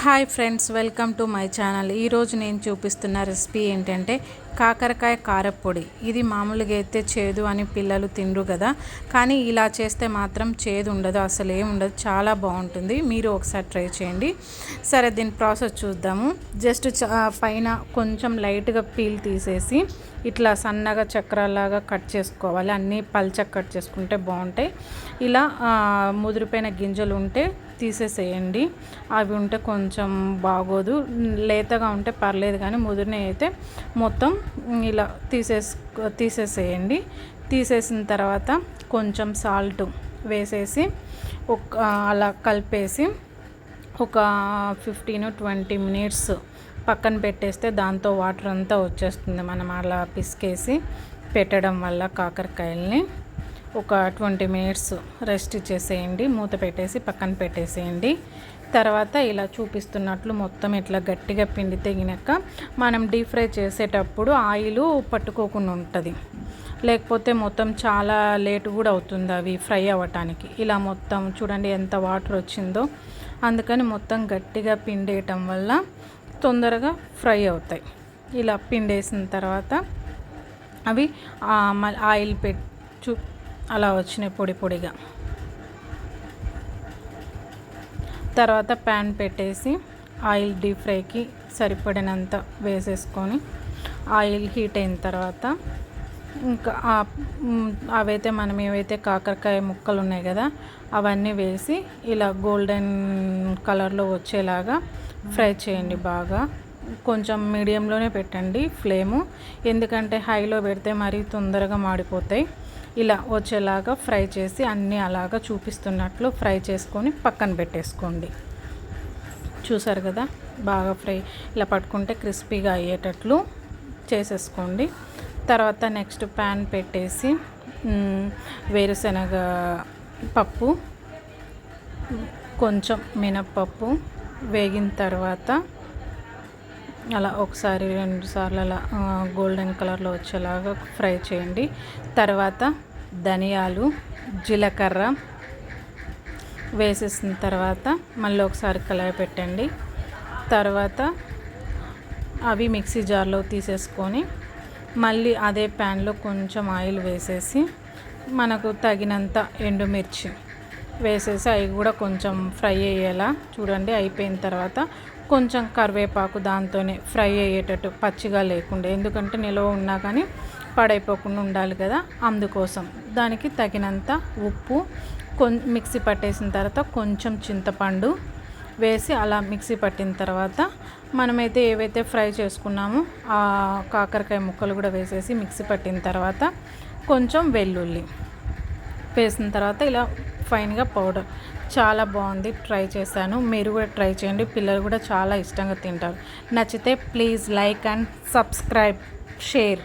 Hi friends welcome to my channel. ఈరోజు నేను చూపిస్తున్న రెసిపీ ఏంటంటే కాకరకాయ కారపొడి. ఇది మామూలుగా అయితే చేదు అని పిల్లలు తిండ్రు కదా. కానీ ఇలా చేస్తే మాత్రం చేదు ఉండదు అసలు ఏం ఉండదు. చాలా బాగుంటుంది. మీరు ఒకసారి ట్రై చేయండి. సరే దీని ప్రాసెస్ చూద్దాము. జస్ట్ పైన కొంచెం లైట్గా పీల్ తీసేసి ఇట్లా సన్నగా చక్రాలాగా కట్ చేసుకోవాలి. అన్నీ పల్చగా కట్ చేసుకుంటే బాగుంటాయి. ఇలా ముదిరిపోయిన గింజలు ఉంటే తీసేసేయండి. అవి ఉంటే కొంచెం బాగోదు. లేతగా ఉంటే పర్లేదు కానీ ముదిరిన అయితే మొత్తం ఇలా తీసేసు తీసేసేయండి. తీసేసిన తర్వాత కొంచెం సాల్ట్ వేసేసి ఒక అలా కలిపేసి ఒక ఫిఫ్టీన్ ట్వంటీ మినిట్స్ పక్కన పెట్టేస్తే దాంతో వాటర్ అంతా వచ్చేస్తుంది. మనం అలా పిసికేసి పెట్టడం వల్ల కాకరకాయల్ని ఒక ట్వంటీ మినిట్స్ రెస్ట్ ఇచ్చేసేయండి. మూత పెట్టేసి పక్కన పెట్టేసేయండి. తర్వాత ఇలా చూపిస్తున్నట్లు మొత్తం ఇట్లా గట్టిగా పిండి తెగినాక మనం డీప్ ఫ్రై చేసేటప్పుడు ఆయిల్ పట్టుకోకుండా ఉంటుంది. లేకపోతే మొత్తం చాలా లేట్ కూడా అవుతుంది అవి ఫ్రై అవ్వటానికి. ఇలా మొత్తం చూడండి ఎంత వాటర్ వచ్చిందో. అందుకని మొత్తం గట్టిగా పిండేయటం వల్ల తొందరగా ఫ్రై అవుతాయి. ఇలా పిండేసిన తర్వాత అవి ఆయిల్ పెట్ చూ అలా వచ్చినాయి పొడి పొడిగా. తర్వాత ప్యాన్ పెట్టేసి ఆయిల్ డీప్ ఫ్రైకి సరిపడినంత వేసేసుకొని ఆయిల్ హీట్ అయిన తర్వాత ఇంకా అవైతే మనం ఏవైతే కాకరకాయ ముక్కలు ఉన్నాయి కదా అవన్నీ వేసి ఇలా గోల్డెన్ కలర్లో వచ్చేలాగా ఫ్రై చేయండి బాగా. కొంచెం మీడియంలోనే పెట్టండి ఫ్లేము. ఎందుకంటే హైలో పెడితే మరీ తొందరగా మాడిపోతాయి. ఇలా వచ్చేలాగా ఫ్రై చేసి అన్నీ అలాగా చూపిస్తున్నట్లు ఫ్రై చేసుకొని పక్కన పెట్టేసుకోండి. చూసారు కదా? బాగా ఫ్రై ఇలా పట్టుకుంటే క్రిస్పీగా అయ్యేటట్లు చేసేసుకోండి. తర్వాత నెక్స్ట్ ప్యాన్ పెట్టేసి వేరుశనగ పప్పు కొంచెం మినప్పప్పు వేగిన తర్వాత అలా ఒకసారి రెండు సార్లు అలా గోల్డెన్ కలర్లో వచ్చేలాగా ఫ్రై చేయండి. తర్వాత ధనియాలు జీలకర్ర వేసేసిన తర్వాత మళ్ళీ ఒకసారి కలాయి పెట్టండి. తర్వాత అవి మిక్సీ జార్లో తీసేసుకొని మళ్ళీ అదే ప్యాన్లో కొంచెం ఆయిల్ వేసేసి మనకు తగినంత ఎండుమిర్చి వేసేసి అవి కూడా కొంచెం ఫ్రై అయ్యేలా చూడండి అయిపోయిన తర్వాత కొంచెం కరివేపాకు దాంతోనే ఫ్రై అయ్యేటట్టు పచ్చిగా లేకుండా ఎందుకంటే నిల్వ ఉన్నా కానీ పాడైపోకుండా ఉండాలి కదా అందుకోసం. దానికి తగినంత ఉప్పు కొం మిక్సీ పట్టేసిన తర్వాత కొంచెం చింతపండు వేసి అలా మిక్సీ పట్టిన తర్వాత మనమైతే ఏవైతే ఫ్రై చేసుకున్నామో ఆ కాకరకాయ ముక్కలు కూడా వేసేసి మిక్సీ పట్టిన తర్వాత కొంచెం వెల్లుల్లి వేసిన తర్వాత ఇలా ఫైన్గా పౌడర్. చాలా బాగుంది ట్రై చేశాను. మీరు కూడా ట్రై చేయండి. పిల్లలు కూడా చాలా ఇష్టంగా తింటారు. నచ్చితే please like and subscribe share.